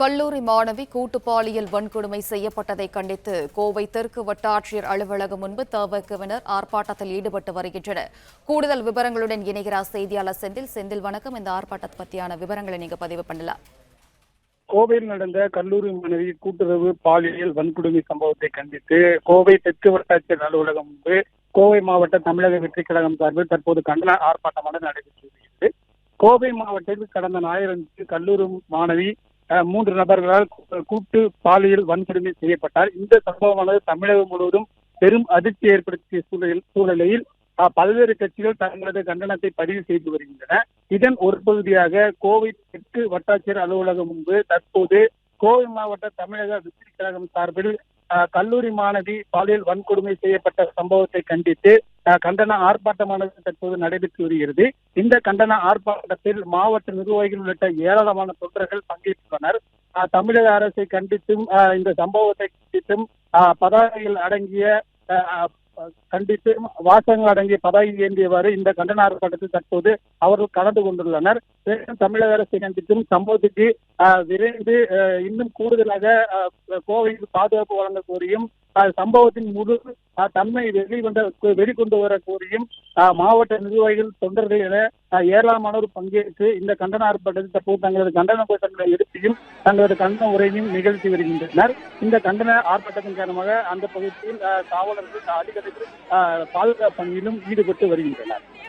கல்லூரி மாணவி கூட்டு பாலியல் வன்கொடுமை செய்யப்பட்டதை கண்டித்து கோவை தெற்கு வட்டாட்சியர் அலுவலகம் முன்பு தவக்குவினர் ஆர்ப்பாட்டத்தில் ஈடுபட்டு வருகின்றனர். கூடுதல் விவரங்களுடன் இணைகிறார் செய்தியாளர் செந்தில். செந்தில் வணக்கம். இந்த ஆர்ப்பாட்டத்தை பத்தியான விவரங்களை நீங்க பதிவு பண்ணலாம். கோவையில் நடந்த கல்லூரி மாணவி கூட்டுறவு பாலியல் வன்கொடுமை சம்பவத்தை கண்டித்து கோவை தெற்கு வட்டாட்சியர் அலுவலகம் முன்பு கோவை மாவட்ட தமிழக வெற்றிக் கழகம் சார்பில் தற்போது கண்டன ஆர்ப்பாட்டமானது நடைபெற்று வருகிறது. கோவை மாவட்டத்தில் கடந்த ஞாயிறன்று கல்லூரி மாணவி மூன்று நபர்களால் கூட்டு பாலியல் வன்கொடுமை செய்யப்பட்டார். இந்த சம்பவமானது தமிழகம் முழுவதும் பெரும் அதிர்ச்சி ஏற்படுத்திய சூழலில் சூழலில் பல்வேறு கட்சிகள் தங்களது கண்டனத்தை பதிவு செய்து வருகின்றன. இதன் ஒரு பகுதியாக கோவை தெற்கு வட்டாட்சியர் அலுவலகம் முன்பு தற்போது கோவை மாவட்ட தமிழக வெற்றி கழகம் சார்பில் கல்லூரி மாணவி பாலியல் வன்கொடுமை செய்யப்பட்ட சம்பவத்தை கண்டித்து கண்டன ஆர்ப்பாட்டமானது தற்போது நடைபெற்று வருகிறது. இந்த கண்டன ஆர்ப்பாட்டத்தில் மாவட்ட நிர்வாகிகள் உள்ளிட்ட ஏராளமான தொண்டர்கள் பங்கேற்றுள்ளனர். தமிழக அரசை கண்டித்தும் இந்த சம்பவத்தை கண்டித்தும் பதாகைகள் அடங்கிய அஹ், அஹ், கண்டித்தும் வாசகங்கள் அடங்கிய பதாகி ஏந்தியவாறு இந்த கண்டன ஆர்ப்பாட்டத்தில் தற்போது அவர்கள் கலந்து கொண்டுள்ளனர். மேலும் தமிழக அரசை கண்டித்தும் சம்பவத்துக்கு விரைந்து இன்னும் கூடுதலாக ஆஹ், கோவையில் பாதுகாப்பு வழங்க கோரியும் சம்பவத்தின் முழு தன்மை வெளிவந்த வெளிக்கொண்டு வர கோரியும் மாவட்ட நிர்வாகிகள் தொண்டர்கள் என ஏராளமானோர் பங்கேற்று இந்த கண்டன ஆர்ப்பாட்டத்தில் தற்போது தங்களது கண்டன கோஷங்களை எடுத்தியும் தங்களது கண்டன உரையும் நிகழ்த்தி வருகின்றனர். இந்த கண்டன ஆர்ப்பாட்டத்தின் காரணமாக அந்த பகுதியில் காவலர்கள் அதிகளவில் பாதுகாப்பு பணியிலும் ஈடுபட்டு வருகின்றனர்.